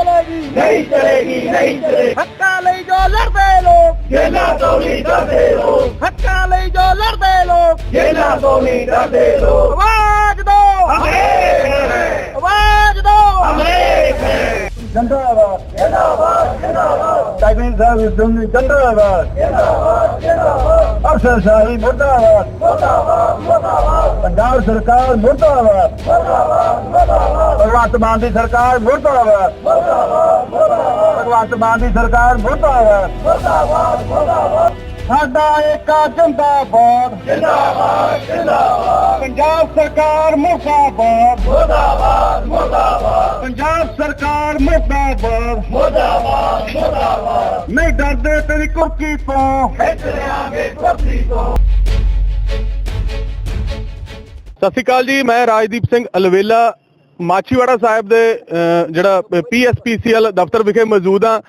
चलेगी नहीं चलेगी नहीं चलेगी हक्का ले जो लड़ते लोग ये ना सोनी डरते लोग हक्का ले जो लड़ते लोग ये ना सोनी डरते लोग आवाज दो हम एक हैं आवाज दो हम एक हैं ਜਿੰਦਾਬਾਦ ਜਿੰਦਾਬਾਦ ਜਿੰਦਾਬਾਦ। ਟਾਈਗਰ ਸਾਹਿਬ ਜਿੰਦਾਬਾਦ ਜਿੰਦਾਬਾਦ। ਜਿੰਦਾਬਾਦ ਜਿੰਦਾਬਾਦ। ਅਫਸਰ ਸਾਹਿਬ ਮੁਰਦਾਬਾਦ। ਮੁਰਦਾਬਾਦ ਮੁਰਦਾਬਾਦ। ਪੰਜਾਬ ਸਰਕਾਰ ਮੁਰਦਾਬਾਦ। ਮੁਰਦਾਬਾਦ ਮੁਰਦਾਬਾਦ। ਭਗਵੰਤ ਮਾਨ ਦੀ ਸਰਕਾਰ ਮੁਰਦਾਬਾਦ। ਮੁਰਦਾਬਾਦ ਮੁਰਦਾਬਾਦ। ਭਗਵੰਤ ਮਾਨ ਦੀ ਸਰਕਾਰ ਮੁਰਦਾਬਾਦ। ਮੁਰਦਾਬਾਦ ਮੁਰਦਾਬਾਦ। ਸਾਡਾ ਏਕਾ ਜਿੰਦਾਬਾਦ। ਜਿੰਦਾਬਾਦ ਜਿੰਦਾਬਾਦ। ਪੰਜਾਬ ਸਰਕਾਰ ਮੁਰਦਾਬਾਦ। ਮੁਰਦਾਬਾਦ ਮੁਰਦਾਬਾਦ। ਪੰਜਾਬ ਸਰਕਾਰ ਮੁਰਦਾਬਾਦ। ਮੁਰਦਾਬਾਦ ਮੁਰਦਾਬਾਦ। ਨਹੀਂ ਡਰਦੇ ਤੇਰੀ ਕੁਰਕੀ ਤੋਂ। ਖਿੱਚ ਲਿਆਂਗੇ ਕੁਰਕੀ ਤੋਂ। ਸਤਿ ਸ਼੍ਰੀ ਅਕਾਲ ਜੀ ਮੈਂ ਰਾਜਦੀਪ ਸਿੰਘ ਅਲਵੇਲਾ। ਮਾਛੀਵਾੜਾ ਸਾਹਿਬ ਦੇ ਜਿਹੜਾ ਪੀਐਸਪੀਸੀਐਲ ਦਫ਼ਤਰ ਵਿਖੇ ਮੌਜੂਦ ਆ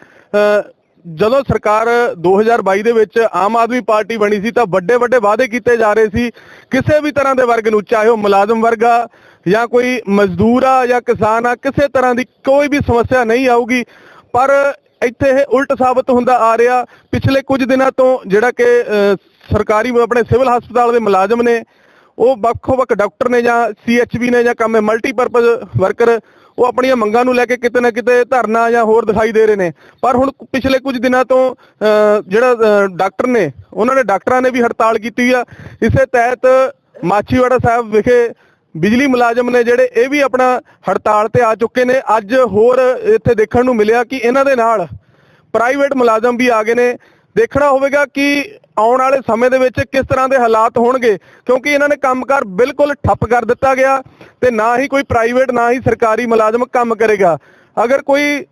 ਜਦੋਂ ਸਰਕਾਰ 2022 ਦੇ ਵਿੱਚ ਆਮ ਆਦਮੀ ਪਾਰਟੀ ਬਣੀ ਸੀ ਤਾਂ ਵੱਡੇ ਵੱਡੇ ਵਾਅਦੇ ਕੀਤੇ ਜਾ ਰਹੇ ਸੀ ਕਿਸੇ ਵੀ ਤਰ੍ਹਾਂ ਦੇ ਵਰਗ ਨੂੰ ਚਾਹੇ ਉਹ ਮੁਲਾਜ਼ਮ ਵਰਗ ਆ ਜਾਂ ਕੋਈ ਮਜ਼ਦੂਰ ਆ ਜਾਂ ਕਿਸਾਨ ਆ ਕਿਸੇ ਤਰ੍ਹਾਂ ਦੀ ਕੋਈ ਵੀ ਸਮੱਸਿਆ ਨਹੀਂ ਆਊਗੀ। ਪਰ ਇੱਥੇ ਇਹ ਉਲਟ ਸਾਬਤ ਹੁੰਦਾ ਆ ਰਿਹਾ। ਪਿਛਲੇ ਕੁਝ ਦਿਨਾਂ ਤੋਂ ਜਿਹੜਾ ਕਿ ਅਹ, ਸਰਕਾਰੀ ਆਪਣੇ ਸਿਵਲ ਹਸਪਤਾਲ ਦੇ ਮੁਲਾਜ਼ਮ ਨੇ ਉਹ ਵੱਖੋ ਵੱਖ ਡਾਕਟਰ ਨੇ ਜਾਂ ਸੀਐਚਬੀ ਨੇ ਜਾਂ ਕੰਮ ਮਲਟੀਪਰਪਸ ਵਰਕਰ ਉਹ ਆਪਣੀਆਂ ਮੰਗਾਂ ਨੂੰ ਲੈ ਕੇ ਕਿਤੇ ਨਾ ਕਿਤੇ ਧਰਨਾ ਜਾਂ ਹੋਰ ਦਿਖਾਈ ਦੇ ਰਹੇ ਨੇ। ਪਰ ਹੁਣ ਪਿਛਲੇ ਕੁਝ ਦਿਨਾਂ ਤੋਂ ਅਹ, ਜਿਹੜਾ ਡਾਕਟਰ ਨੇ ਉਹਨਾਂ ਨੇ ਡਾਕਟਰਾਂ ਨੇ ਵੀ ਹੜਤਾਲ ਕੀਤੀ ਆ। ਇਸੇ ਤਹਿਤ ਮਾਛੀਵਾੜਾ ਸਾਹਿਬ ਵਿਖੇ ਬਿਜਲੀ ਮੁਲਾਜ਼ਮ ਨੇ ਜਿਹੜੇ ਇਹ ਵੀ ਆਪਣਾ ਹੜਤਾਲ ਤੇ ਆ ਚੁੱਕੇ ਨੇ। ਅੱਜ ਹੋਰ ਇੱਥੇ ਦੇਖਣ ਨੂੰ ਮਿਲਿਆ ਕਿ ਇਹਨਾਂ ਦੇ ਨਾਲ ਪ੍ਰਾਈਵੇਟ ਮੁਲਾਜ਼ਮ ਵੀ ਆ ਗਏ ਨੇ। ਦੇਖਣਾ ਹੋਵੇਗਾ ਕਿ ਆਉਣ ਵਾਲੇ ਸਮੇਂ ਦੇ ਵਿੱਚ ਕਿਸ ਤਰ੍ਹਾਂ ਦੇ ਹਾਲਾਤ ਹੋਣਗੇ, ਕਿਉਂਕਿ ਇਹਨਾਂ ਨੇ ਕੰਮਕਾਰ ਬਿਲਕੁਲ ਠੱਪ ਕਰ ਦਿੱਤਾ ਗਿਆ ਤੇ ਨਾ ਹੀ ਕੋਈ ਪ੍ਰਾਈਵੇਟ ਨਾ ਹੀ ਸਰਕਾਰੀ ਮੁਲਾਜ਼ਮ ਕੰਮ ਕਰੇਗਾ। ਅਗਰ ਕੋਈ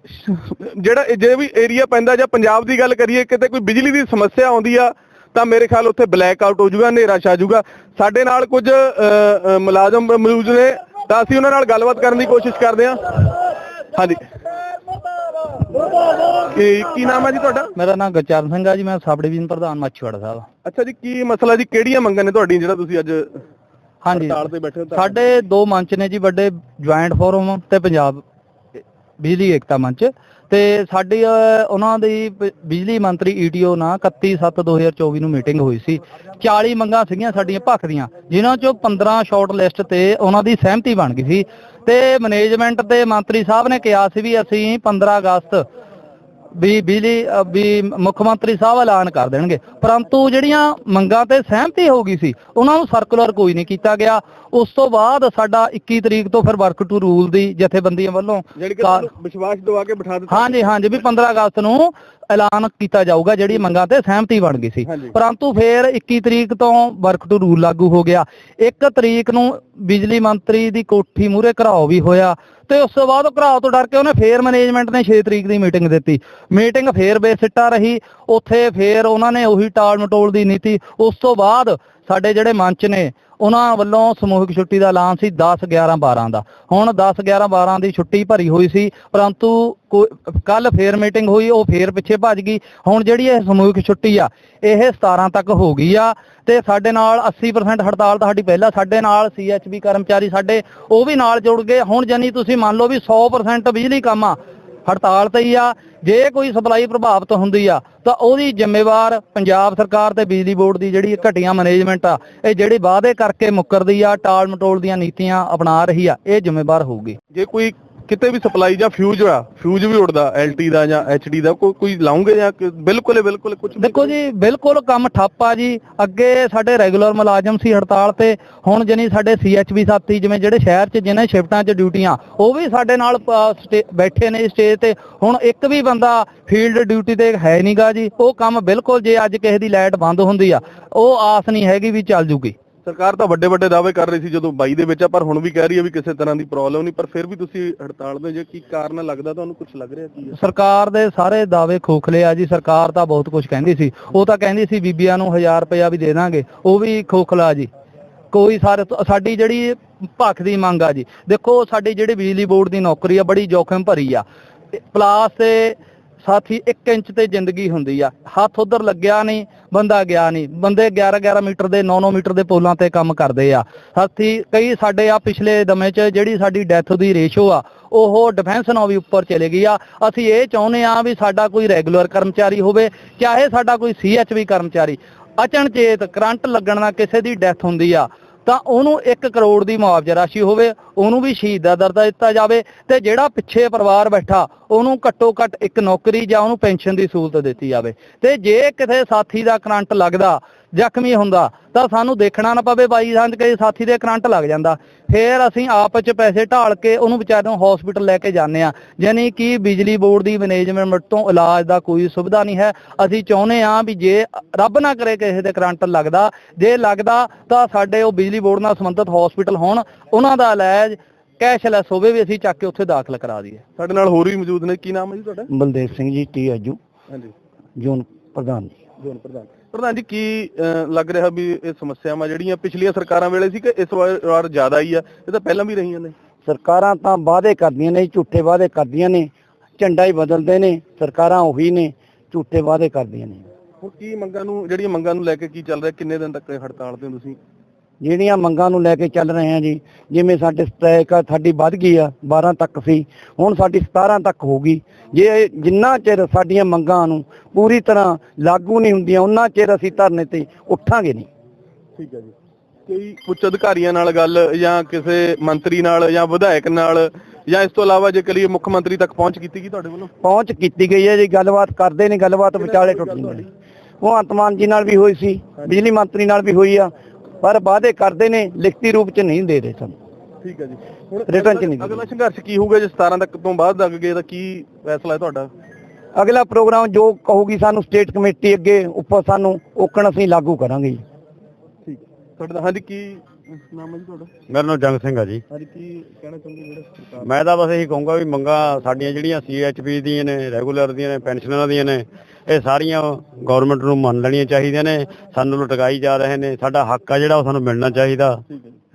ਜਿਹੜਾ ਜੇ ਵੀ ਏਰੀਆ ਪੈਂਦਾ ਜਾਂ ਪੰਜਾਬ ਦੀ ਗੱਲ ਕਰੀਏ, ਕਿਤੇ ਕੋਈ ਬਿਜਲੀ ਦੀ ਸਮੱਸਿਆ ਆਉਂਦੀ ਆ, ਤਾਂ ਮੇਰੇ ਖਿਆਲ ਉੱਥੇ ਬਲੈਕ ਆਊਟ ਹੋ ਜਾਊਗਾ, ਹਨੇਰਾ ਛਾ ਜਾਊਗਾ। ਸਾਡੇ ਨਾਲ ਕੁਝ ਮੁਲਾਜ਼ਮ ਮੌਜੂਦ ਨੇ, ਤਾਂ ਅਸੀਂ ਉਹਨਾਂ ਨਾਲ ਗੱਲਬਾਤ ਕਰਨ ਦੀ ਕੋਸ਼ਿਸ਼ ਕਰਦੇ ਹਾਂ। ਹਾਂਜੀ। ਕੀ ਕੀ ਨਾਮ ਹੈ ਜੀ ਤੁਹਾਡਾ? ਮੇਰਾ ਨਾਮ ਗੁਰਚਰਨ ਸਿੰਘ ਆ ਜੀ ਮੈਂ ਸਬ ਡਿਵੀਜ਼ਨ ਪ੍ਰਧਾਨ ਮਾਛੀਵਾੜਾ ਸਾਹਿਬ ਅੱਛਾ ਜੀ ਕੀ ਮਸਲਾ ਜੀ? ਕਿਹੜੀਆਂ ਮੰਗਾਂ ਨੇ ਤੁਹਾਡੀਆਂ ਜਿਹੜਾ ਤੁਸੀਂ ਅੱਜ ਹਾਂਜੀ। ਹੜਤਾਲ ਤੇ ਬੈਠੇ ਹੋ ਤਾਂ- ਸਾਡੇ ਦੋ ਮੰਚ ਨੇ ਜੀ ਵੱਡੇ ਜੁਆਇੰਟ ਫੋਰਮ ਤੇ ਪੰਜਾਬ ਬਿਜਲੀ ਏਕਤਾ ਮੰਚ। ਤੇ ਸਾਡੀ ਉਹਨਾਂ ਦੀ ਬਿਜਲੀ ਮੰਤਰੀ ਈਟੀਓ ਨਾਲ 31/7/2024 ਨੂੰ ਮੀਟਿੰਗ ਹੋਈ ਸੀ। 40 ਮੰਗਾਂ ਸੀਗੀਆਂ ਸਾਡੀਆਂ ਭੱਖ ਦੀਆਂ, ਜਿਨ੍ਹਾਂ ਚੋਂ 15 ਸ਼ਾਰਟ ਲਿਸਟ ਤੇ ਉਹਨਾਂ ਦੀ ਸਹਿਮਤੀ ਬਣ ਗਈ ਸੀ। ਤੇ ਮੈਨੇਜਮੈਂਟ ਤੇ ਮੰਤਰੀ ਸਾਹਿਬ ਨੇ ਕਿਹਾ ਸੀ ਵੀ ਅਸੀਂ 15 ਅਗਸਤ ਵੀ ਬਿਜਲੀ ਵੀ ਮੁੱਖ ਮੰਤਰੀ ਸਾਹਿਬ ਐਲਾਨ ਕਰ ਦੇਣਗੇ। ਪਰੰਤੂ ਜਿਹੜੀਆਂ ਮੰਗਾਂ ਤੇ ਸਹਿਮਤੀ ਹੋ ਗਈ ਸੀ ਉਹਨਾਂ ਨੂੰ ਸਰਕੂਲਰ ਕੋਈ ਨਹੀਂ ਕੀਤਾ ਗਿਆ। ਉਸ ਤੋਂ ਬਾਅਦ ਸਾਡਾ 21 ਤਰੀਕ ਤੋਂ ਫਿਰ ਵਰਕ ਟੂ ਰੂਲ ਦੀ ਜਥੇਬੰਦੀਆਂ ਵੱਲੋਂ ਵਿਸ਼ਵਾਸ ਦਵਾ ਕੇ ਬਿਠਾ ਦਿੱਤਾ। ਹਾਂਜੀ ਹਾਂਜੀ ਵੀ 15 ਅਗਸਤ ਨੂੰ ਐਲਾਨ ਕੀਤਾ ਜਾਊਗਾ ਜਿਹੜੀ ਮੰਗਾਂ ਤੇ ਸਹਿਮਤੀ ਬਣ ਗਈ ਸੀ। ਪਰੰਤੂ ਫਿਰ 21 ਤਰੀਕ ਤੋਂ ਵਰਕ ਟੂ ਰੂਲ ਲਾਗੂ ਹੋ ਗਿਆ। 1 ਤਰੀਕ ਨੂੰ ਬਿਜਲੀ ਮੰਤਰੀ ਦੀ ਕੋਠੀ ਮੂਹਰੇ ਘਰਾਓ ਵੀ ਹੋਇਆ। ਤੇ ਉਸ ਤੋਂ ਬਾਅਦ ਉਹ ਘਰਾਓ ਤੋਂ ਡਰ ਕੇ ਉਹਨੇ ਫੇਰ ਮੈਨੇਜਮੈਂਟ ਨੇ 6 ਤਰੀਕ ਦੀ ਮੀਟਿੰਗ ਦਿੱਤੀ। ਮੀਟਿੰਗ ਫੇਰ ਬੇਸਿੱਟਾ ਰਹੀ, ਉੱਥੇ ਫੇਰ ਉਹਨਾਂ ਨੇ ਉਹੀ ਟਾਲ ਮਟੋਲ ਦੀ ਨੀਤੀ। ਉਸ ਤੋਂ ਬਾਅਦ ਸਾਡੇ ਜਿਹੜੇ ਮੰਚ ਨੇ, ਉਹਨਾਂ ਵੱਲੋਂ ਸਮੂਹਿਕ ਛੁੱਟੀ ਦਾ ਐਲਾਨ ਸੀ 10 11 12 ਦਾ। ਹੁਣ 10 11 12 ਦੀ ਛੁੱਟੀ ਭਰੀ ਹੋਈ ਸੀ, ਪਰੰਤੂ ਕੱਲ ਫੇਰ ਮੀਟਿੰਗ ਹੋਈ, ਉਹ ਫੇਰ ਪਿੱਛੇ ਭੱਜ ਗਈ। ਹੁਣ ਜਿਹੜੀ ਇਹ ਸਮੂਹਿਕ ਛੁੱਟੀ ਆ, ਇਹ 17 ਤੱਕ ਹੋ ਗਈ ਆ ਤੇ ਸਾਡੇ ਨਾਲ 80% ਹੜਤਾਲ ਤਾਂ ਸਾਡੀ ਪਹਿਲਾਂ ਸਾਡੇ ਨਾਲ ਸੀਐਚਬੀ ਕਰਮਚਾਰੀ ਸਾਡੇ, ਉਹ ਵੀ ਨਾਲ ਜੁੜ ਗਏ। ਹੁਣ ਜਾਨੀ ਤੁਸੀਂ ਮੰਨ ਲਓ ਵੀ 100% ਬਿਜਲੀ ਕੰਮ ਆ ਹੜਤਾਲ ਤੇ ਹੀ ਆ। ਜੇ ਕੋਈ ਸਪਲਾਈ ਪ੍ਰਭਾਵਿਤ ਹੁੰਦੀ ਆ, ਤਾਂ ਉਹਦੀ ਜ਼ਿੰਮੇਵਾਰ ਪੰਜਾਬ ਸਰਕਾਰ ਤੇ ਬਿਜਲੀ ਬੋਰਡ ਦੀ ਜਿਹੜੀ ਘਟੀਆਂ ਮੈਨੇਜਮੈਂਟ ਆ, ਇਹ ਜਿਹੜੀ ਵਾਅਦੇ ਕਰਕੇ ਮੁੱਕਰਦੀ ਆ, ਟਾਲ ਮਟੋਲ ਦੀਆਂ ਨੀਤੀਆਂ ਅਪਣਾ ਰਹੀ ਆ, ਇਹ ਜ਼ਿੰਮੇਵਾਰ ਹੋਊਗੀ। ਜੇ ਕੋਈ ਕਿਤੇ ਵੀ ਸਪਲਾਈ ਜਾਂ ਫਿਊਜ਼ ਆ, ਫਿਊਜ਼ ਵੀ ਉੜਦਾ ਐਲਟੀ ਦਾ ਜਾਂ ਐਚਡੀ ਦਾ ਕੋਈ ਕੋਈ ਲਾਉਂਗੇ ਜਾਂ ਬਿਲਕੁਲ ਬਿਲਕੁਲ ਕੁਝ ਦੇਖੋ ਜੀ, ਬਿਲਕੁਲ ਕੰਮ ਠੱਪ ਆ ਜੀ। ਅੱਗੇ ਸਾਡੇ ਰੈਗੂਲਰ ਮੁਲਾਜ਼ਮ ਸੀ ਹੜਤਾਲ ਤੇ, ਹੁਣ ਜਣੀ ਸਾਡੇ ਸੀਐਚਬੀ ਸਾਥੀ ਜਿਵੇਂ ਜਿਹੜੇ ਸ਼ਹਿਰ 'ਚ ਜਿਹਨੇ ਸ਼ਿਫਟਾਂ 'ਚ ਡਿਊਟੀਆਂ, ਉਹ ਵੀ ਸਾਡੇ ਨਾਲ ਬੈਠੇ ਨੇ ਸਟੇਜ ਤੇ। ਹੁਣ ਇੱਕ ਵੀ ਬੰਦਾ ਫੀਲਡ ਡਿਊਟੀ ਤੇ ਹੈ ਨਹੀਂਗਾ ਜੀ, ਉਹ ਕੰਮ ਬਿਲਕੁਲ ਜੇ ਅੱਜ ਕਿਸੇ ਦੀ ਲਾਈਟ ਬੰਦ ਹੁੰਦੀ ਆ, ਉਹ ਆਸ ਨਹੀਂ ਹੈਗੀ ਵੀ ਚੱਲ ਜੂਗੀ। ਸਰਕਾਰ ਤਾਂ ਵੱਡੇ ਵੱਡੇ ਦਾਅਵੇ ਕਰ ਰਹੀ ਸੀ ਜਦੋਂ 22 ਦੇ ਵਿੱਚ ਆ, ਪਰ ਹੁਣ ਵੀ ਕਹਿ ਰਹੀ ਹੈ ਵੀ ਕਿਸੇ ਤਰ੍ਹਾਂ ਦੀ ਪ੍ਰੋਬਲਮ ਨਹੀਂ, ਪਰ ਫਿਰ ਵੀ ਤੁਸੀਂ ਹੜਤਾਲ ਦੇ ਜੇ ਕੀ ਕਾਰਨ ਲੱਗਦਾ, ਤੁਹਾਨੂੰ ਕੁਝ ਲੱਗ ਰਿਹਾ ਕੀ ਹੈ? ਸਰਕਾਰ ਦੇ ਸਾਰੇ ਦਾਅਵੇ ਖੋਖਲੇ ਆ ਜੀ, ਸਰਕਾਰ ਤਾਂ ਬਹੁਤ ਕੁਝ ਕਹਿੰਦੀ ਸੀ। ਉਹ ਤਾਂ ਕਹਿੰਦੀ ਸੀ, ਬੀਬੀਆਂ ਨੂੰ 1000 ਰੁਪਇਆ ਵੀ ਦੇ ਦਾਂਗੇ, ਉਹ ਵੀ ਖੋਖਲਾ ਜੀ। ਕੋਈ ਸਾਰੇ ਸਾਡੀ ਜਿਹੜੀ ਭੱਖ ਦੀ ਮੰਗ ਆ ਜੀ, ਦੇਖੋ, ਸਾਡੀ ਜਿਹੜੀ ਬਿਜਲੀ ਬੋਰਡ ਦੀ ਨੌਕਰੀ ਆ, ਬੜੀ ਜੋਖਮ ਭਰੀ ਆ। ਪਲਾਸ ਤੇ ਸਾਥੀ 1 ਇੰਚ ਤੇ ਜ਼ਿੰਦਗੀ ਹੁੰਦੀ ਆ। ਹੱਥ ਉਧਰ ਲੱਗਿਆ ਨਹੀਂ, ਬੰਦਾ ਗਿਆ ਨਹੀਂ। ਬੰਦੇ 11 11 ਮੀਟਰ ਦੇ 9 9 ਮੀਟਰ ਦੇ ਪੋਲਾਂ ਤੇ ਕੰਮ ਕਰਦੇ ਆ। ਸਾਥੀ, ਕਈ ਸਾਡੇ ਆ ਪਿਛਲੇ ਦਮੇ 'ਚ ਜਿਹੜੀ ਸਾਡੀ ਡੈਥ ਦੀ ਰੇਸ਼ੋ ਆ, ਉਹ ਡਿਫੈਂਸ ਨਾਲ ਵੀ ਉੱਪਰ ਚਲੇ ਗਈ ਆ। ਅਸੀਂ ਇਹ ਚਾਹੁੰਦੇ ਆ ਵੀ ਸਾਡਾ ਕੋਈ ਰੈਗੂਲਰ ਕਰਮਚਾਰੀ ਹੋਵੇ, ਚਾਹੇ ਸਾਡਾ ਕੋਈ ਸੀਐਚਵੀ ਕਰਮਚਾਰੀ। ਅਚਨਚੇਤ ਕਰੰਟ ਲੱਗਣ ਨਾਲ ਕਿਸੇ ਦੀ ਡੈਥ ਹੁੰਦੀ ਆ। ਤਾਂ ਉਹਨੂੰ 1 ਕਰੋੜ ਦੀ ਮੁਆਵਜ਼ਾ ਰਾਸ਼ੀ ਹੋਵੇ, ਉਹਨੂੰ ਵੀ ਸ਼ਹੀਦ ਦਾ ਦਰਜਾ ਦਿੱਤਾ ਜਾਵੇ ਤੇ ਜਿਹੜਾ ਪਿੱਛੇ ਪਰਿਵਾਰ ਬੈਠਾ, ਉਹਨੂੰ ਘੱਟੋ ਘੱਟ ਇੱਕ ਨੌਕਰੀ ਜਾਂ ਉਹਨੂੰ ਪੈਨਸ਼ਨ ਦੀ ਸਹੂਲਤ ਦਿੱਤੀ ਜਾਵੇ। ਤੇ ਜੇ ਕਿਸੇ ਸਾਥੀ ਦਾ ਕਰੰਟ ਲੱਗਦਾ ਜ਼ਖਮੀ ਹੁੰਦਾ ਤਾਂ ਸਾਨੂੰ ਦੇਖਣਾ ਨਾ ਪਵੇ ਬਾਈ ਸਾਂਝ ਕੇ ਸਾਥੀ ਦੇ ਕਰੰਟ ਲੱਗ ਜਾਂਦਾ। ਫੇਰ ਅਸੀਂ ਆਪ ਚ ਪੈਸੇ ਢਾਲ ਕੇ ਉਹਨੂੰ ਵਿਚਾਰੇ ਨੂੰ ਹਸਪੀਟਲ ਲੈ ਕੇ ਜਾਂਦੇ ਆ ਯਾਨੀ ਕਿ ਬਿਜਲੀ ਬੋਰਡ ਦੀ ਮੈਨੇਜਮੈਂਟ ਤੋਂ ਇਲਾਜ ਦਾ ਕੋਈ ਸੁਵਿਧਾ ਨਹੀਂ ਹੈ। ਅਸੀਂ ਚਾਹੁੰਦੇ ਆ ਵੀ ਜੇ ਰੱਬ ਨਾ ਕਰੇ ਕਿਸੇ ਦੇ ਕਰੰਟ ਲੱਗਦਾ ਜੇ ਲੱਗਦਾ ਤਾਂ ਸਾਡੇ ਉਹ ਬਿਜਲੀ ਬੋਰਡ ਨਾਲ ਸੰਬੰਧਿਤ ਹਸਪੀਟਲ ਹੋਣ ਉਹਨਾਂ ਦਾ ਇਲਾਜ ਕੈਸ਼ਲੈਸ ਹੋਵੇ ਵੀ ਅਸੀਂ ਚੱਕ ਕੇ ਉੱਥੇ ਦਾਖਲ ਕਰਾ ਦਈਏ। ਸਾਡੇ ਨਾਲ ਹੋਰ ਵੀ ਮੌਜੂਦ ਨੇ। ਕੀ ਨਾਮ ਹੈ ਜੀ ਤੁਹਾਡਾ? ਬਲਦੇਵ ਸਿੰਘ ਜੀ ਟੀ ਆਜੂ ਹਾਂਜੀ। ਜੋਨ ਪ੍ਰਧਾਨ ਜੀ। ਜੋਨ ਪ੍ਰਧਾਨ। ਪ੍ਰਧਾਨ ਜੀ ਕੀ ਲੱਗ ਰਿਹਾ ਵੀ ਇਹ ਸਮੱਸਿਆਵਾਂ ਜਿਹੜੀਆਂ ਪਿਛਲੀਆਂ ਸਰਕਾਰਾਂ ਵੇਲੇ ਸੀ ਕਿ ਇਸ ਵਾਰ ਜ਼ਿਆਦਾ ਹੀ ਆ ਇਹ ਤਾਂ ਪਹਿਲਾਂ ਵੀ ਰਹੀਆਂ ਨੇ? ਸਰਕਾਰਾਂ ਤਾਂ ਵਾਅਦੇ ਕਰਦੀਆਂ ਨੇ ਝੂਠੇ ਵਾਅਦੇ ਕਰਦੀਆਂ ਨੇ ਝੰਡਾ ਹੀ ਬਦਲਦੇ ਨੇ ਸਰਕਾਰਾਂ ਉਹੀ ਨੇ ਝੂਠੇ ਵਾਅਦੇ ਕਰਦੀਆਂ ਨੇ। ਹੁਣ ਕੀ ਮੰਗਾਂ ਨੂੰ ਜਿਹੜੀਆਂ ਮੰਗਾਂ ਨੂੰ ਲੈ ਕੇ ਕੀ ਚੱਲ ਰਿਹਾ ਕਿੰਨੇ ਦਿਨ ਤੱਕ ਹੜਤਾਲ ਤੇ ਤੁਸੀਂ? ਜਿਹੜੀਆਂ ਮੰਗਾਂ ਨੂੰ ਲੈ ਕੇ ਚੱਲ ਰਹੇ ਆ ਜੀ ਜਿਵੇਂ ਸਾਡੇ ਸਟ੍ਰਾਈਕ ਆ ਸਾਡੀ ਵੱਧ ਗਈ ਆ 12 ਤੱਕ ਸੀ ਹੁਣ ਸਾਡੀ 17 ਤੱਕ ਹੋ ਗਈ। ਜੇ ਜਿੰਨਾ ਚਿਰ ਸਾਡੀਆਂ ਮੰਗਾਂ ਨੂੰ ਪੂਰੀ ਤਰ੍ਹਾਂ ਲਾਗੂ ਨਹੀਂ ਹੁੰਦੀਆਂ ਉਹਨਾਂ ਚਿਰ ਅਸੀਂ ਧਰਨੇ ਤੇ ਉੱਠਾਂਗੇ ਨਹੀਂ। ਠੀਕ ਹੈ ਜੀ। ਕੋਈ ਉੱਚ ਅਧਿਕਾਰੀਆਂ ਨਾਲ ਗੱਲ ਜਾਂ ਕਿਸੇ ਮੰਤਰੀ ਨਾਲ ਜਾਂ ਵਿਧਾਇਕ ਨਾਲ ਜਾਂ ਇਸ ਤੋਂ ਇਲਾਵਾ ਜੇ ਕਰੀਏ ਮੁੱਖ ਮੰਤਰੀ ਤੱਕ ਪਹੁੰਚ ਕੀਤੀ ਗਈ ਤੁਹਾਡੇ ਵੱਲੋਂ? ਪਹੁੰਚ ਕੀਤੀ ਗਈ ਹੈ ਜੀ ਗੱਲਬਾਤ ਕਰਦੇ ਨੇ ਗੱਲਬਾਤ ਵਿਚਾਲੇ ਟੁੱਟ ਜਾਂਦੀ ਹੈ ਉਹ ਅੰਤਮਾਨ ਜੀ ਨਾਲ ਵੀ ਹੋਈ ਸੀ ਬਿਜਲੀ ਮੰਤਰੀ ਨਾਲ ਵੀ ਹੋਈ ਆ ਪਰ ਵਾਅਦੇ ਕਰਦੇ ਨੇ ਲਿਖਤੀ ਰੂਪ ਚ ਨਹੀਂ ਦੇ ਰਹੇ ਸਾਨੂੰ। ਠੀਕ ਹੈ ਜੀ। ਹੁਣ Return 'ਚ ਨਹੀਂ ਅਗਲਾ ਸੰਘਰਸ਼ ਕੀ ਹੋਊਗਾ ਜੇ 17 ਤੱਕ ਤੋਂ ਬਾਅਦ ਅੱਗੇ ਤਾਂ ਕੀ ਫੈਸਲਾ ਹੈ ਤੁਹਾਡਾ? ਅਗਲਾ ਪ੍ਰੋਗਰਾਮ ਜੋ ਕਹੂਗੀ ਸਾਨੂੰ ਸਟੇਟ ਕਮੇਟੀ ਅੱਗੇ ਉੱਪਰ ਸਾਨੂੰ ਓਕਣ ਅਸੀਂ ਲਾਗੂ ਕਰਾਂਗੇ ਜੀ। ਠੀਕ। ਤੁਹਾਡਾ ਹਾਂਜੀ ਕੀ ਨਾਮ ਹੈ ਜੀ ਤੁਹਾਡਾ? ਮੇਰਾ ਨਾਮ ਜੰਗ ਸਿੰਘ ਆ ਜੀ। ਹਾਂਜੀ ਕੀ ਕਹਿਣਾ ਚਾਹੁੰਦੇ ਜਿਹੜਾ ਸਰਕਾਰ ਮੈਂ ਤਾਂ ਬਸ ਇਹੀ ਕਹੂੰਗਾ ਵੀ ਮੰਗਾਂ ਸਾਡੀਆਂ ਜਿਹੜੀਆਂ ਸੀਐਚਪੀ ਦੀਆਂ ਨੇ ਰੈਗੂਲਰ ਦੀਆਂ ਨੇ ਪੈਨਸ਼ਨਾਂ ਦੀਆਂ ਨੇ ਇਹ ਸਾਰੀਆਂ ਗਵਰਨਮੈਂਟ ਨੂੰ ਮੰਨ ਲੈਣੀਆਂ ਚਾਹੀਦੀਆਂ ਨੇ ਸਾਨੂੰ ਲਟਕਾਈ ਜਾ ਰਹੇ ਨੇ ਸਾਡਾ ਹੱਕ ਆ ਜਿਹੜਾ ਉਹ ਸਾਨੂੰ ਮਿਲਣਾ ਚਾਹੀਦਾ।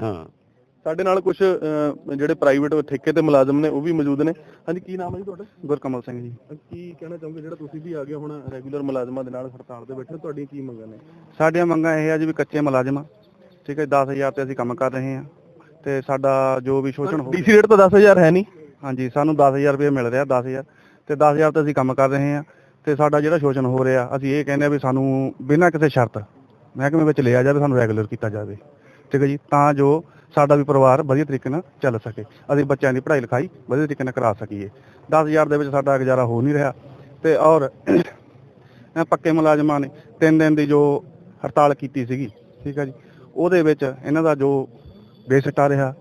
ਹੈ ਸਾਡੇ ਨਾਲ ਕੁਝ ਜਿਹੜੇ ਪ੍ਰਾਈਵੇਟ ਠੇਕੇ ਤੇ ਮੁਲਾਜ਼ਮ ਨੇ ਉਹ ਵੀ ਮੌਜੂਦ ਨੇ। ਹਾਂਜੀ ਕੀ ਨਾਮ ਹੈ ਜੀ ਤੁਹਾਡਾ? ਗੁਰਕਮਲ ਸਿੰਘ ਜੀ। ਕੀ ਕਹਿਣਾ ਚਾਹੋਗੇ ਜਿਹੜਾ ਤੁਸੀਂ ਵੀ ਆ ਗਏ ਹੁਣ ਰੈਗੂਲਰ ਮੁਲਾਜ਼ਮਾਂ ਦੇ ਨਾਲ ਹੜਤਾਲ ਤੇ ਬੈਠੇ ਹੋ, ਤੁਹਾਡੀਆਂ ਕੀ ਮੰਗਾਂ ਨੇ? ਸਾਡੀਆਂ ਮੰਗਾਂ ਇਹ ਆ ਜੀ ਵੀ ਕੱਚੇ ਮੁਲਾਜ਼ਮ ਆ, ਠੀਕ ਹੈ 10000 ਤੇ ਅਸੀਂ ਕੰਮ ਕਰ ਰਹੇ ਹਾਂ। ਤੇ ਸਾਡਾ ਜੋ ਵੀ ਸ਼ੋਸ਼ਣ ਹੋ ਡੀਸੀ ਰੇਟ ਤਾਂ 10000 ਹੈ ਨਹੀਂ। ਹਾਂਜੀ ਸਾਨੂੰ 10000 ਰੁਪਏ ਮਿਲ ਰਿਹਾ 10000 ਤੇ 10000 ਤੇ ਅਸੀਂ ਕੰਮ ਕਰ ਰਹੇ ਹਾਂ। ਤੇ ਸਾਡਾ ਜਿਹੜਾ ਸ਼ੋਸ਼ਣ ਹੋ ਰਿਹਾ, ਅਸੀਂ ਇਹ ਕਹਿੰਦੇ ਆ ਵੀ ਸਾਨੂੰ ਬਿਨਾਂ ਕਿਸੇ ਸ਼ਰਤ ਮਹਿਕਮੇ ਵਿੱਚ ਲਿਆ ਜਾਵੇ, ਸਾਨੂੰ ਰੈਗੂਲਰ ਕੀਤਾ ਜਾਵੇ। ਠੀਕ ਹੈ ਜੀ? ਤਾਂ ਜੋ ਸਾਡਾ ਵੀ ਪਰਿਵਾਰ ਵਧੀਆ ਤਰੀਕੇ ਨਾਲ ਚੱਲ ਸਕੇ। ਅਸੀਂ ਬੱਚਿਆਂ ਦੀ ਪੜ੍ਹਾਈ ਲਿਖਾਈ ਵਧੀਆ ਤਰੀਕੇ ਨਾਲ ਕਰਾ ਸਕੀਏ। 10000 ਦੇ ਵਿੱਚ ਸਾਡਾ ਗੁਜ਼ਾਰਾ ਹੋ ਨਹੀਂ ਰਿਹਾ। ਤੇ ਔਰ ਪੱਕੇ ਮੁਲਾਜ਼ਮਾਂ ਨੇ ਤਿੰਨ ਦਿਨ ਦੀ ਜੋ ਹੜਤਾਲ ਕੀਤੀ ਸੀਗੀ, ਠੀਕ ਹੈ ਜੀ? ਉਹਦੇ ਵਿੱਚ ਇਹਨਾਂ ਦਾ ਜੋ ਬੇਸਿੱਟਾ ਰਿਹਾ,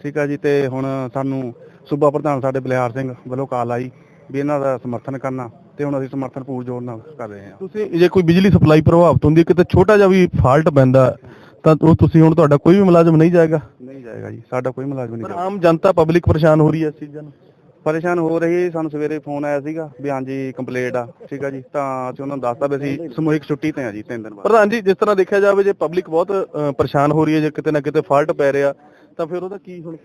ਠੀਕ ਹੈ ਜੀ? ਤੇ ਹੁਣ ਸਾਨੂੰ ਸੂਬਾ ਪ੍ਰਧਾਨ ਸਾਡੇ ਬਲਿਆਰ ਸਿੰਘ ਵੱਲੋਂ ਕਾਲ ਆਈ ਵੀ ਇਹਨਾਂ ਦਾ ਸਮਰਥਨ ਕਰਨਾ। ਤੇ ਹੁਣ ਅਸੀਂ ਸਮਰਥਨ ਪੂਰ ਜੋਰ ਨਾਲ ਕਰ ਰਹੇ ਹਾਂ। ਤੁਸੀਂ ਜੇ ਕੋਈ ਬਿਜਲੀ ਸਪਲਾਈ ਪ੍ਰਭਾਵਿਤ ਹੁੰਦੀ ਹੈ ਕਿਤੇ ਛੋਟਾ ਜਿਹਾ ਵੀ ਫਾਲਟ ਪੈਂਦਾ ਤਾਂ ਉਹ ਤੁਸੀਂ ਹੁਣ ਤੁਹਾਡਾ ਕੋਈ ਵੀ ਮੁਲਾਜ਼ਮ ਨਹੀਂ ਜਾਏਗਾ? ਨਹੀਂ ਜਾਏਗਾ ਜੀ ਸਾਡਾ ਕੋਈ ਮੁਲਾਜ਼ਮ ਨਹੀਂ ਜਾਏਗਾ। ਆਮ ਜਨਤਾ ਪਬਲਿਕ ਪਰੇਸ਼ਾਨ ਹੋ ਰਹੀ ਹੈ ਇਸ ਚੀਜ਼ਾਂ ਨੂੰ? ਪਰੇਸ਼ਾਨ ਹੋ ਰਹੀ ਸਾਨੂੰ ਸਵੇਰੇ ਫੋਨ ਆਇਆ ਸੀਗਾ ਵੀ ਹਾਂਜੀ ਕੰਪਲੀਟ ਆ ਠੀਕ ਆ ਜੀ ਤਾਂ ਅਸੀਂ ਉਹਨਾਂ ਨੂੰ ਦੱਸਤਾ ਵੀ ਅਸੀਂ ਸਮੂਹਿਕ ਛੁੱਟੀ ਤੇ ਆ ਜੀ ਤਿੰਨ ਦਿਨ ਬਾਅਦ। ਪ੍ਰਧਾਨ ਜੀ ਜਿਸ ਤਰ੍ਹਾਂ ਦੇਖਿਆ ਜਾਵੇ ਜੇ ਪਬਲਿਕ ਬਹੁਤ ਪਰੇਸ਼ਾਨ ਹੋ ਰਹੀ ਹੈ ਜੇ ਕਿਤੇ ਨਾ ਕਿਤੇ ਫਾਲਟ ਪੈ ਰਿਹਾ ਤਾਂ ਫਿਰ ਉਹਦਾ ਕੀ ਹੁਣ?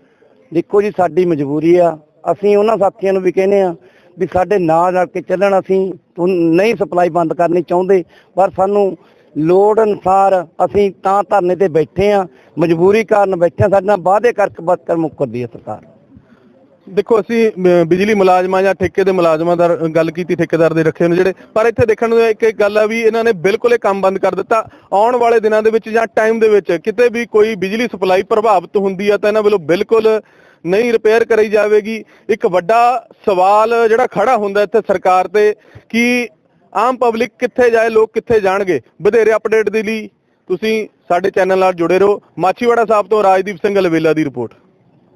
ਦੇਖੋ ਜੀ ਸਾਡੀ ਮਜਬੂਰੀ ਆ ਅਸੀਂ ਉਹਨਾਂ ਸਾਥੀਆਂ ਨੂੰ ਵੀ ਕਹਿੰਦੇ ਆ ਵੀ ਸਾਡੇ ਨਾਲ ਰਲ ਕੇ ਚੱਲਣ ਅਸੀਂ ਨਹੀਂ ਸਪਲਾਈ ਬੰਦ ਕਰਨੀ ਚਾਹੁੰਦੇ, ਪਰ ਸਾਨੂੰ ਲੋੜ ਅਨੁਸਾਰ ਅਸੀਂ ਤਾਂ ਧਰਨੇ ਤੇ ਬੈਠੇ ਆ ਮਜਬੂਰੀ ਕਾਰਨ ਬੈਠੇ ਆ ਸਾਡੇ ਨਾਲ ਵਾਅਦੇ ਕਰਕੇ ਬਸ ਮੁੱਕਰਦੀ ਹੈ ਸਰਕਾਰ। ਦੇਖੋ ਅਸੀਂ ਅ, ਬਿਜਲੀ ਮੁਲਾਜ਼ਮਾਂ ਜਾਂ ਠੇਕੇ ਦੇ ਮੁਲਾਜ਼ਮਾਂ ਦਾ ਰ- ਗੱਲ ਕੀਤੀ ਠੇਕੇਦਾਰ ਦੇ ਰੱਖੇ ਨੂੰ ਜਿਹੜੇ ਪਰ ਇੱਥੇ ਦੇਖਣ ਨੂੰ ਇੱਕ ਇੱਕ ਗੱਲ ਆ ਵੀ ਇਹਨਾਂ ਨੇ ਬਿਲਕੁਲ ਇਹ ਕੰਮ ਬੰਦ ਕਰ ਦਿੱਤਾ। ਆਉਣ ਵਾਲੇ ਦਿਨਾਂ ਦੇ ਵਿੱਚ ਜਾਂ ਟਾਈਮ ਦੇ ਵਿੱਚ ਕਿਤੇ ਵੀ ਕੋਈ ਬਿਜਲੀ ਸਪਲਾਈ ਪ੍ਰਭਾਵਿਤ ਹੁੰਦੀ ਆ ਤਾਂ ਇਹਨਾਂ ਵੱਲੋਂ ਬਿਲਕੁਲ ਨਹੀਂ ਰਿਪੇਅਰ ਕਰਾਈ ਜਾਵੇਗੀ। ਇੱਕ ਵੱਡਾ ਸਵਾਲ ਜਿਹੜਾ ਖੜਾ ਹੁੰਦਾ ਇੱਥੇ ਸਰਕਾਰ ਤੇ ਕਿ ਆਮ ਪਬਲਿਕ ਕਿੱਥੇ ਜਾਏ ਲੋਕ ਕਿੱਥੇ ਜਾਣਗੇ? ਵਧੇਰੇ ਅਪਡੇਟ ਦੇ ਲਈ ਤੁਸੀਂ ਸਾਡੇ ਚੈਨਲ ਨਾਲ ਜੁੜੇ ਰਹੋ। ਮਾਛੀਵਾੜਾ ਸਾਹਿਬ ਤੋਂ ਰਾਜਦੀਪ ਸਿੰਘ ਅਲਵੇਲਾ ਦੀ ਰਿਪੋਰਟ।